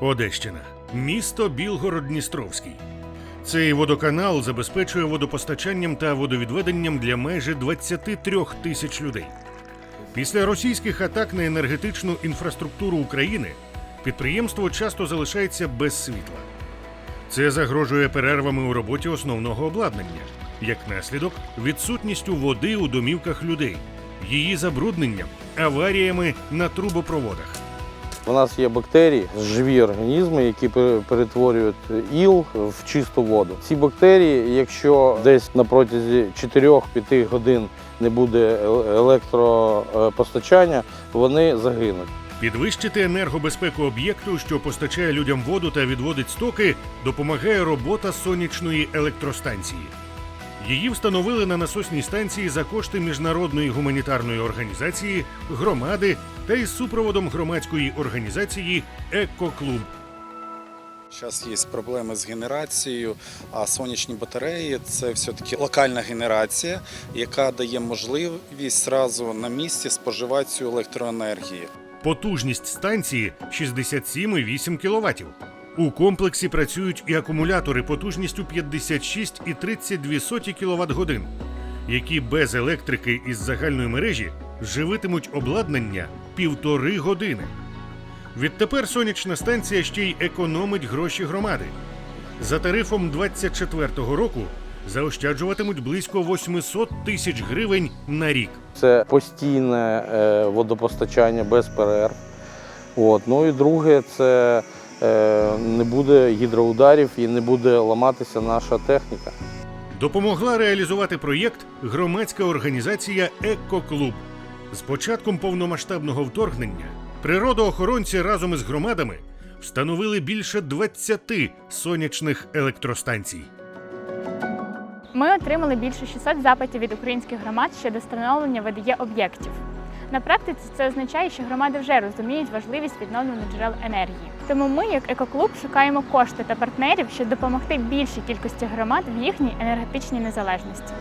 Одещина, місто Білгород-Дністровський. Цей водоканал забезпечує водопостачанням та водовідведенням для майже 23 тисяч людей. Після російських атак на енергетичну інфраструктуру України підприємство часто залишається без світла. Це загрожує перервами у роботі основного обладнання, як наслідок відсутністю води у домівках людей, її забрудненням, аваріями на трубопроводах. У нас є бактерії, живі організми, які перетворюють іл в чисту воду. Ці бактерії, якщо десь на протязі 4-5 годин не буде е- електропостачання, вони загинуть. Підвищити енергобезпеку об'єкту, що постачає людям воду та відводить стоки, допомагає робота сонячної електростанції. Її встановили на насосній станції за кошти міжнародної гуманітарної організації, громади та із супроводом громадської організації Екоклуб. Зараз є проблеми з генерацією, а сонячні батареї це все-таки локальна генерація, яка дає можливість зразу на місці споживати цю електроенергію. Потужність станції 67,8 кВт. У комплексі працюють і акумулятори потужністю 56,32 кВт годин, які без електрики із загальної мережі живитимуть обладнання півтори години. Відтепер сонячна станція ще й економить гроші громади. За тарифом 24-го року заощаджуватимуть близько 800 тисяч гривень на рік. Це постійне е, водопостачання без перерв. От. Ну і друге, це не буде гідроударів і не буде ламатися наша техніка. Допомогла реалізувати проєкт громадська організація Екоклуб. З початком повномасштабного вторгнення природоохоронці разом із громадами встановили більше 20 сонячних електростанцій. Ми отримали більше 600 запитів від українських громад щодо встановлення ВДЄ об'єктів. На практиці це означає, що громади вже розуміють важливість відновлення джерел енергії. Тому ми, як екоклуб, шукаємо кошти та партнерів, щоб допомогти більшій кількості громад в їхній енергетичній незалежності.